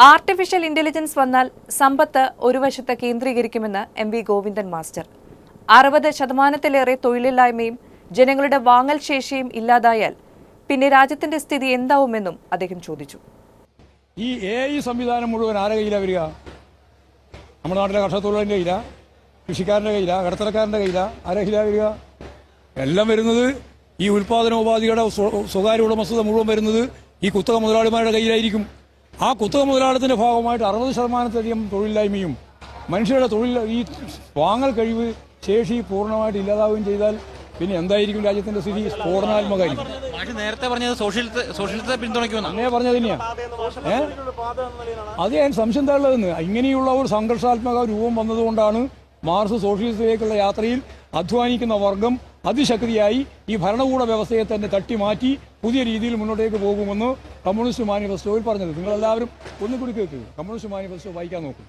Artificial intelligence വന്നാൽ സമ്പത്ത് ഒരു വശത്ത് കേന്ദ്രീകരിക്കുമെന്ന് എം വി ഗോവിന്ദൻ മാസ്റ്റർ. അറുപത് ശതമാനത്തിലേറെ തൊഴിലില്ലായ്മയും ജനങ്ങളുടെ വാങ്ങൽ ശേഷിയും ഇല്ലാതായാൽ പിന്നെ രാജ്യത്തിന്റെ സ്ഥിതി എന്താവുമെന്നും അദ്ദേഹം ചോദിച്ചു. ഈ എ ഐ സംവിധാനം മുഴുവൻ ആരെ കയ്യിലാണ് വരിക? നമ്മുടെ നാട്ടിലെ കർഷകത്തൊഴിലാളിന്റെ കയ്യിലാണ് കൃഷിക്കാരന്റെ കയ്യിലാണ് കടത്തരക്കാരന്റെ കയ്യിലാണ് ആരെ കയ്യിലാണ് വരിക? എല്ലാം വരുന്നത് ഈ ഉൽപാദനോപാധികളുടെ സ്വ- സ്വകാര്യ ഉടമസ്ഥത മുഴുവൻ വരുന്നത് ഈ കുത്തക മുതലാളിമാരുടെ കയ്യിലായിരിക്കും. ആ കുത്തക മുതലാളിത്തിന്റെ ഭാഗമായിട്ട് അറുപത് ശതമാനത്തിലധികം തൊഴിലില്ലായ്മയും മനുഷ്യരുടെ തൊഴിൽ ഈ വാങ്ങൽ കഴിവ് ശേഷി പൂർണമായിട്ട് ഇല്ലാതാവുകയും ചെയ്താൽ പിന്നെ എന്തായിരിക്കും രാജ്യത്തിന്റെ സ്ഥിതി? സ്ഫോടനാത്മകമായിരിക്കും നേരത്തെ പറഞ്ഞത് സോഷ്യലിസത്തെ പറഞ്ഞത് അത് ഞാൻ സംശയം തള്ളതെന്ന് ഇങ്ങനെയുള്ള ഒരു സംഘർഷാത്മക രൂപം വന്നതുകൊണ്ടാണ് മാർസ് സോഷ്യലിസത്തിലേക്കുള്ള യാത്രയിൽ അധ്വാനിക്കുന്ന വർഗം അതിശക്തിയായി ഈ ഭരണകൂട വ്യവസ്ഥയെ തന്നെ തട്ടിമാറ്റി പുതിയ രീതിയിൽ മുന്നോട്ടേക്ക് പോകുമെന്ന് കമ്മ്യൂണിസ്റ്റ് മാനിഫെസ്റ്റോയിൽ പറഞ്ഞത്. നിങ്ങളെല്ലാവരും ഒന്നുകൂടി കേൾക്കുക കമ്മ്യൂണിസ്റ്റ് മാനിഫെസ്റ്റോ വായിക്കാൻ നോക്കും.